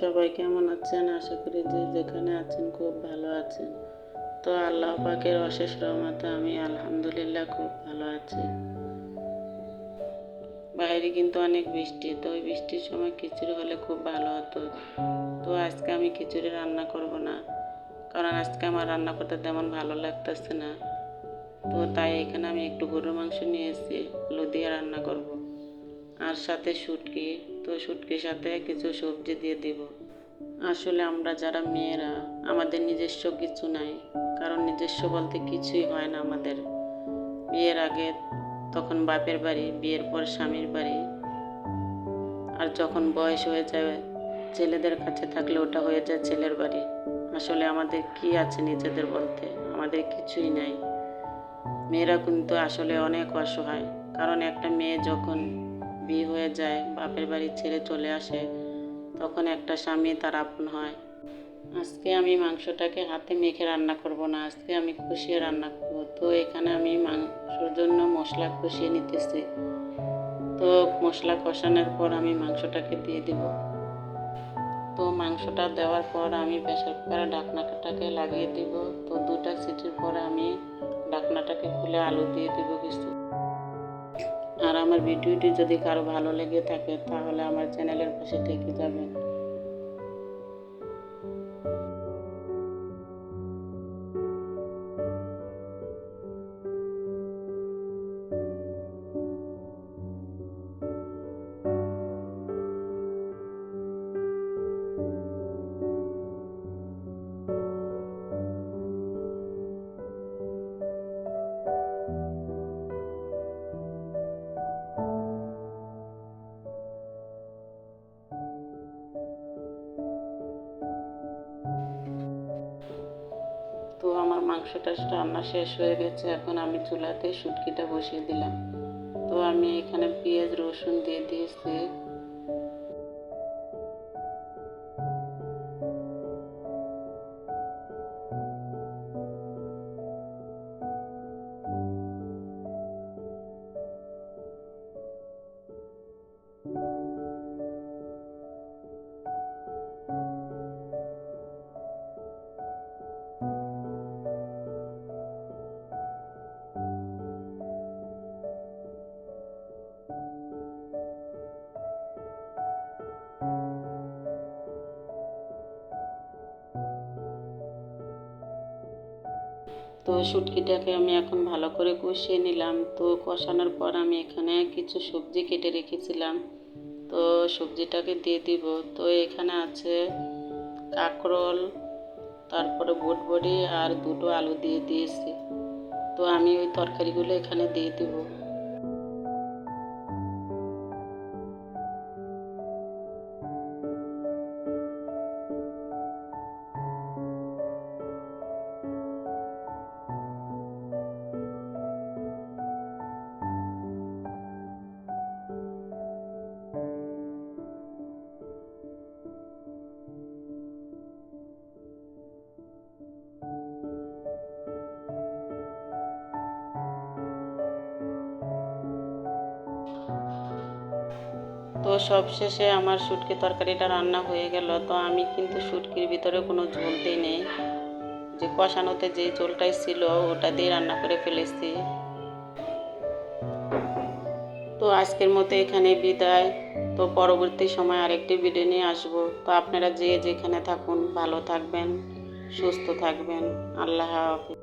সবাই কেমন আছেন? আশা করি যে যেখানে আছেন খুব ভালো আছেন। তো আল্লাহ পাকের অশেষ রহমতে আমি আলহামদুলিল্লাহ খুব ভালো আছি। বাইরে কিন্তু অনেক বৃষ্টি, তো ওই বৃষ্টির সময় খিচুড়ি হলে খুব ভালো হতো। তো আজকে আমি খিচুড়ি রান্না করব না, কারণ আজকে আমার রান্না করতে তেমন ভালো লাগতেছে না। তো তাই এখানে আমি একটু গরুর মাংস নিয়ে আলু দিয়ে রান্না করব। আর সাথে শুটকি। তো শুটকির সাথে কিছু সবজি দিয়ে দিব। আসলে আমরা যারা মেয়েরা, আমাদের নিজস্ব কিছু নাই। কারণ নিজস্ব বলতে কিছুই হয় না আমাদের। বিয়ের আগে তখন বাপের বাড়ি, বিয়ের পর স্বামীর বাড়ি। আর যখন বয়স হয়ে যায়, ছেলেদের কাছে থাকলে ওটা হয়ে যায় ছেলের বাড়ি। আসলে আমাদের কি আছে নিজেদের বলতে? আমাদের কিছুই নাই। মেয়েরা কিন্তু আসলে অনেক অসহায়। কারণ একটা মেয়ে যখন বিয়ে হয়ে যায়, বাপের বাড়ি ছেড়ে চলে আসে, তখন একটা স্বামী তার আপন হয়। আজকে আমি মাংসটাকে হাতে মেখে রান্না করব না, আজকে আমি কষিয়ে রান্না করব। তো এখানে আমি মাংসর জন্য মশলা কষিয়ে নিতেছি। তো মশলা কষানোর পর আমি মাংসটাকে দিয়ে দিব। তো মাংসটা দেওয়ার পর আমি প্রেশার কুকারে ঢাকনাটাকে লাগিয়ে দিব। তো দুটা সিটির পরে আমি ঢাকনাটাকে খুলে আলু দিয়ে দিব কিছু। আর আমার ভিডিওটি যদি কারও ভালো লেগে থাকে তাহলে আমার চ্যানেলের পাশে থেকে যাবেন। তো আমার মাংসটা রান্না শেষ হয়ে গেছে, এখন আমি চুলাতে শুটকিটা বসিয়ে দিলাম। তো আমি এখানে পেঁয়াজ, রসুন দিয়ে দিয়েছি। তো শুটকিটাকে আমি এখন ভালো করে কষিয়ে নিলাম। তো কষানোর পর আমি এখানে কিছু সবজি কেটে রেখেছিলাম। তো সবজিটাকে দিয়ে দিব। তো এখানে আছে কাঁকরোল, তারপরে বটবড়ি আর দুটো আলু দিয়ে দিয়েছি। তো আমি ওই তরকারিগুলো এখানে দিয়ে দেবো। তো সবশেষে আমার শুটকি তরকারিটা রান্না হয়ে গেল। তো আমি কিন্তু শুটকির ভিতরে কোনো ঝোল দিই নেই যে কষানোতে যে ঝোলটাই ছিল, ওটা দিয়ে রান্না করে ফেলেছি। তো আজকের মতো এখানে বিদায়। তো পরবর্তী সময় আরেকটি ভিডিও নিয়ে আসব। তো আপনারা যে যেখানে থাকুন, ভালো থাকবেন, সুস্থ থাকবেন। আল্লাহ হাফিজ।